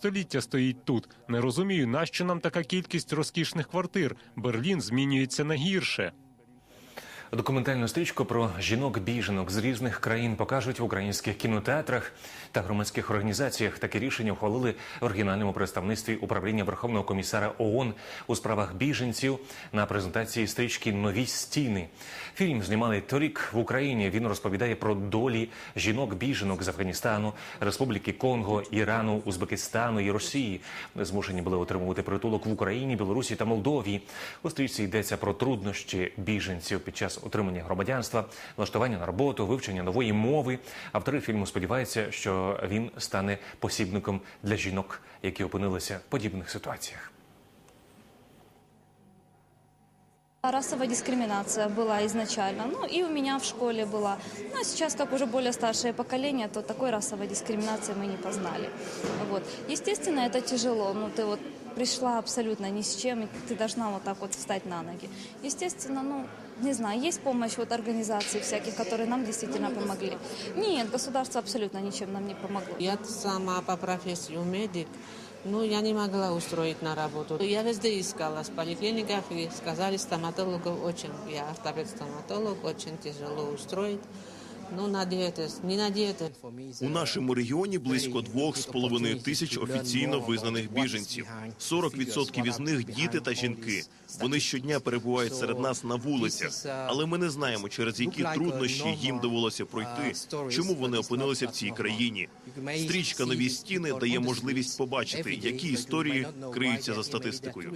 Століття стоїть тут. Не розумію, нащо нам така кількість розкішних квартир. Берлін змінюється на гірше. Документальну стрічку про жінок-біженок з різних країн покажуть в українських кінотеатрах та громадських організаціях. Таке рішення ухвалили в оригінальному представництві управління Верховного комісара ООН у справах біженців на презентації стрічки Нові стіни. Фільм знімали торік в Україні. Він розповідає про долі жінок-біженок з Афганістану, Республіки Конго, Ірану, Узбекистану і Росії. Змушені були отримувати притулок в Україні, Білорусі та Молдові. У стрічці йдеться про труднощі біженців під час отримання громадянства, влаштування на роботу, вивчення нової мови. Автори фільму сподіваються, що він стане посібником для жінок, які опинилися в подібних ситуаціях. Расовая дискриминация была изначально, ну и у меня в школе была. Ну а сейчас, как уже более старшее поколение, то такой расовой дискриминации мы не познали. Вот. Естественно, это тяжело. Ну ты вот пришла абсолютно ни с чем, и ты должна вот так вот встать на ноги. Естественно, ну, не знаю, есть помощь вот организаций всяких, которые нам действительно помогли. Нет, государство абсолютно ничем нам не помогло. Я сама по профессии медик, но я не могла устроить на работу. Я везде искала, в поликлиниках, и сказали стоматологов очень, я ортопед-стоматолог, очень тяжело устроить. Ну, надейтесь, не надейтесь. У нашому регіоні близько двох з половиною тисяч офіційно визнаних біженців. 40% із них діти та жінки. Вони щодня перебувають серед нас на вулицях, але ми не знаємо, через які труднощі їм довелося пройти, чому вони опинилися в цій країні. Стрічка нові стіни дає можливість побачити, які історії криються за статистикою.